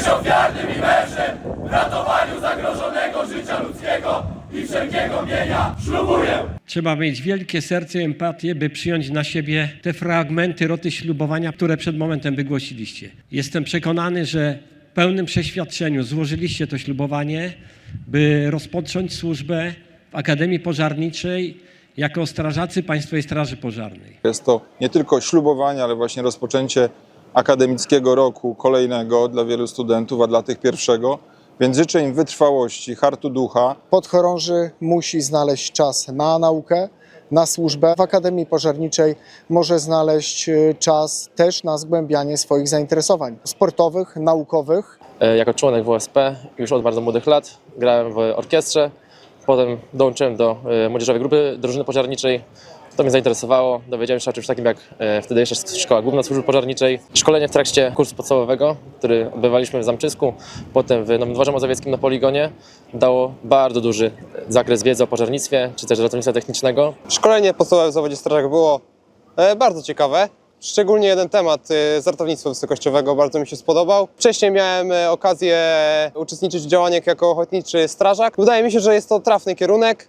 Być ofiarnym i mężem w ratowaniu zagrożonego życia ludzkiego i wszelkiego mienia. Ślubuję! Trzeba mieć wielkie serce i empatię, by przyjąć na siebie te fragmenty roty ślubowania, które przed momentem wygłosiliście. Jestem przekonany, że w pełnym przeświadczeniu złożyliście to ślubowanie, by rozpocząć służbę w Akademii Pożarniczej jako strażacy Państwowej Straży Pożarnej. Jest to nie tylko ślubowanie, ale właśnie rozpoczęcie akademickiego roku kolejnego dla wielu studentów, a dla tych pierwszego. Więc życzę im wytrwałości, hartu ducha, Podchorąży musi znaleźć czas na naukę, na służbę. W Akademii Pożarniczej może znaleźć y, czas też na zgłębianie swoich zainteresowań sportowych, naukowych. E, jako członek WSP już od bardzo młodych lat. Grałem w orkiestrze, potem dołączyłem do e, młodzieżowej grupy drużyny pożarniczej. To mnie zainteresowało. Dowiedziałem się o czymś takim jak e, wtedy jeszcze Szkoła Główna Służby Pożarniczej. Szkolenie w trakcie kursu podstawowego, który odbywaliśmy w Zamczysku, potem w Nowym Dworze Mazowieckim na poligonie, dało bardzo duży zakres wiedzy o pożarnictwie, czy też ratownictwa technicznego. Szkolenie podstawowe w zawodzie strażak było e, bardzo ciekawe. Szczególnie jeden temat e, z ratownictwa wysokościowego bardzo mi się spodobał. Wcześniej miałem e, okazję uczestniczyć w działaniach jako ochotniczy strażak. Wydaje mi się, że jest to trafny kierunek.